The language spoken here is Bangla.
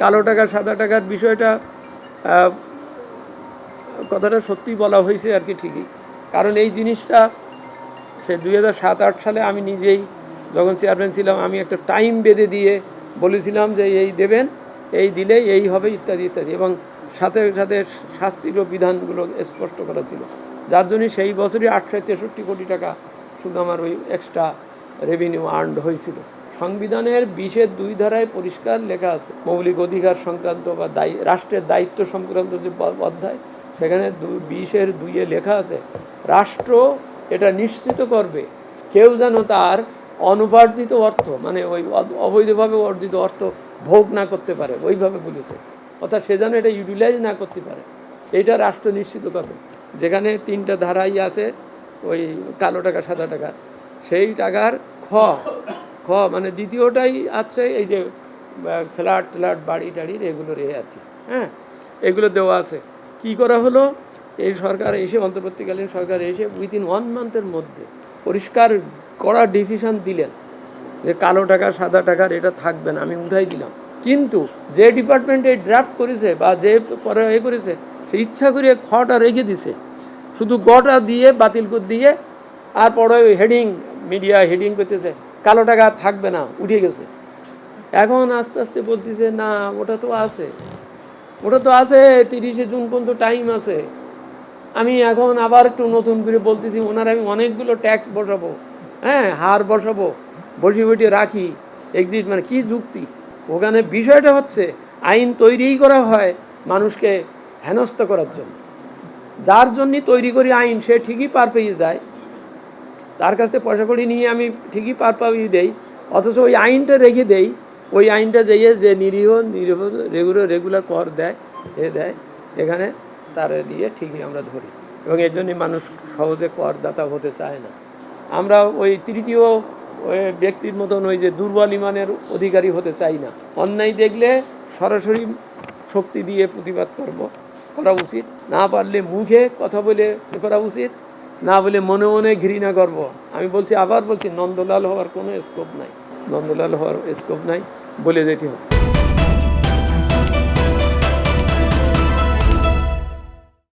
কালো টাকা, সাদা টাকার বিষয়টা কথাটা সত্যি বলা হয়েছে আর কি ঠিকই। কারণ এই জিনিসটা সে দুই সাত আট সালে আমি নিজেই যখন চেয়ারম্যান ছিলাম, আমি একটা টাইম বেঁধে দিয়ে বলেছিলাম যে এই দেবেন, এই দিলে এই হবে, ইত্যাদি ইত্যাদি এবং সাথে সাথে শাস্তির বিধানগুলো স্পষ্ট করা ছিল। যার জন্য সেই বছরই আটশো তেষট্টি কোটি টাকা শুধু আমার ওই এক্সট্রা রেভিনিউ আর্নড হয়েছিল। সংবিধানের বিশের দুই ধারায় পরিষ্কার লেখা আছে, মৌলিক অধিকার সংক্রান্ত বা রাষ্ট্রের দায়িত্ব সংক্রান্ত যে অধ্যায়, সেখানে বিশের দুইয়ে লেখা আছে, রাষ্ট্র এটা নিশ্চিত করবে, কেউ যেন তার অনুপার্জিত অর্থ মানে ওই অবৈধভাবে অর্জিত অর্থ ভোগ না করতে পারে, ওইভাবে বলেছে। অর্থাৎ সে যেন এটা ইউটিলাইজ না করতে পারে। এটা রাষ্ট্র নিশ্চিত করবে। যেখানে তিনটা ধারাই আছে, ওই কালো টাকা, সাদা টাকা, সেই টাকার খ খ মানে দ্বিতীয়টাই আছে, এই যে ফ্ল্যাট ফ্ল্যাট বাড়ি টাড়ির এগুলোর এ আর কি হ্যাঁ? এগুলো দেওয়া আছে। কি করা হলো? এই সরকার এসে, অন্তর্বর্তীকালীন সরকার এসে উইদিন ওয়ান মান্থের মধ্যে পরিষ্কার করা ডিসিশন দিলেন যে কালো টাকা, সাদা টাকার এটা থাকবে না, আমি উঠাই দিলাম। কিন্তু যে ডিপার্টমেন্টে ড্রাফট করেছে বা যে পরে এ করেছে, সে ইচ্ছা করে খটা রেখে দিছে। শুধু গটা দিয়ে, বাতিল করে দিয়ে, আর পরে হেডিং মিডিয়া হেডিং করতেছে। কালো টাকা থাকবে না, উঠে গেছে। এখন আস্তে আস্তে বলতেছে, না, ওটা তো আছে। ওটা তো আছে, তিরিশে জুন পর্যন্ত টাইম আছে। আমি এখন আবার একটু নতুন করে বলতেছি, ওনার আমি অনেকগুলো ট্যাক্স বসাবো হ্যাঁ হার বসাবো, বসিয়ে বসিয়ে রাখি এক্সিট মানে কি যুক্তি? ওখানে বিষয়টা হচ্ছে, আইন তৈরিই করা হয় মানুষকে হেনস্থ করার জন্য। যার জন্যই তৈরি করি আইন, সে ঠিকই পার পেয়ে যায়। তার কাছ থেকে পয়সা কড়ি নিয়ে আমি ঠিকই পার পাইয়ে দেই। অথচ ওই আইনটা রেখে দেই। ওই আইনটা যেয়ে যে নিরীহ নিরীহ রেগুলার রেগুলার কর দেয়, এ দেয়, এখানে তার দিয়ে ঠিকই আমরা ধরি। এবং এর জন্যই মানুষ সহজে করদাতা হতে চায় না। আমরা ওই তৃতীয় ওই ব্যক্তির মতন ওই যে দুর্বল ইমানের অধিকারী হতে চাই না। অন্যায় দেখলে সরাসরি শক্তি দিয়ে প্রতিবাদ করব, করা উচিত। না পারলে মুখে কথা বলে করা উচিত। না বলে মনে মনে ঘৃণা করব। আমি বলছি, আবার বলছি, নন্দলাল হওয়ার কোনো স্কোপ নাই। নন্দলাল হওয়ার স্কোপ নাই, বলে যেতে হবে।